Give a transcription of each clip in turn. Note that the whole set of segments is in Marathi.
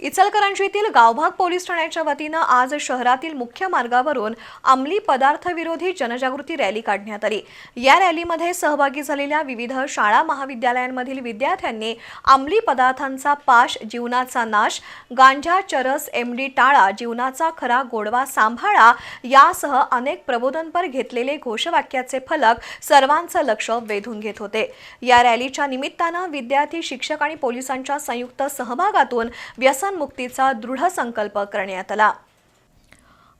इचलकरंजीतील गावभाग पोलीस ठाण्याच्या वतीनं आज शहरातील मुख्य मार्गावरून अंमली पदार्थविरोधी जनजागृती रॅली काढण्यात आली. या रॅलीमध्ये सहभागी झालेल्या विविध शाळा महाविद्यालयांमधील विद्यार्थ्यांनी अंमली पदार्थांचा पाश जीवनाचा नाश गांजा चरस एमडी टाळा जीवनाचा खरा गोडवा सांभाळा यासह अनेक प्रबोधनपर घेतलेले घोषवाक्याचे फलक सर्वांचं लक्ष वेधून घेत होते. या रॅलीच्या निमित्तानं विद्यार्थी शिक्षक आणि पोलिसांच्या संयुक्त सहभागातून व्यसनमुक्तीचा दृढ संकल्प करण्यात आला.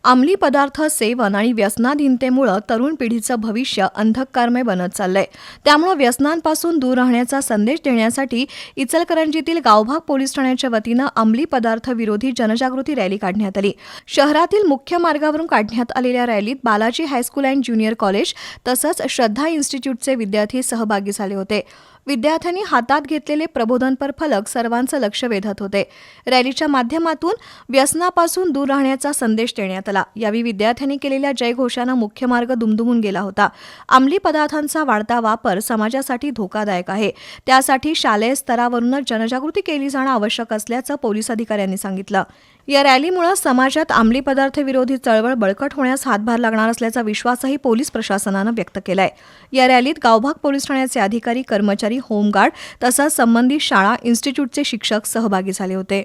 अंमली पदार्थ सेवन आणि व्यसनाधीनतेमुळं तरुण पिढीचं भविष्य अंधकारमय बनत चाललंय. त्यामुळं व्यसनांपासून दूर राहण्याचा संदेश देण्यासाठी इचलकरंजीतील गावभाग पोलीस ठाण्याच्या वतीनं अंमली पदार्थ विरोधी जनजागृती रॅली काढण्यात आली. शहरातील मुख्य मार्गावरून काढण्यात आलेल्या रॅलीत Balaji high school and junior college तसंच श्रद्धा इन्स्टिट्यूटचे विद्यार्थी सहभागी झाले होते. विद्यार्थ्यांनी हातात घेतलेले प्रबोधनपर फलक सर्वांचं लक्ष वेधत होते. रॅलीच्या माध्यमातून व्यसनापासून दूर राहण्याचा संदेश देण्यात आला. यावेळी विद्यार्थ्यांनी केलेल्या जयघोषानं मुख्य मार्ग दुमदुमून गेला होता. अंमली पदार्थांचा वाढता वापर समाजासाठी धोकादायक आहे. त्यासाठी शालेय स्तरावरूनच जनजागृती केली जाणं आवश्यक असल्याचं पोलीस अधिकाऱ्यांनी सांगितलं. या रॅलीमुळे समाजात अंमली पदार्थ विरोधी चळवळ बळकट होण्यास हातभार लागणार असल्याचा विश्वासही पोलीस प्रशासनानं व्यक्त केलाय. या रॅलीत गावभाग पोलीस ठाण्याचे अधिकारी कर्मचारी होमगार्ड तसंच संबंधित शाळा इन्स्टिट्यूटचे शिक्षक सहभागी झाले होते.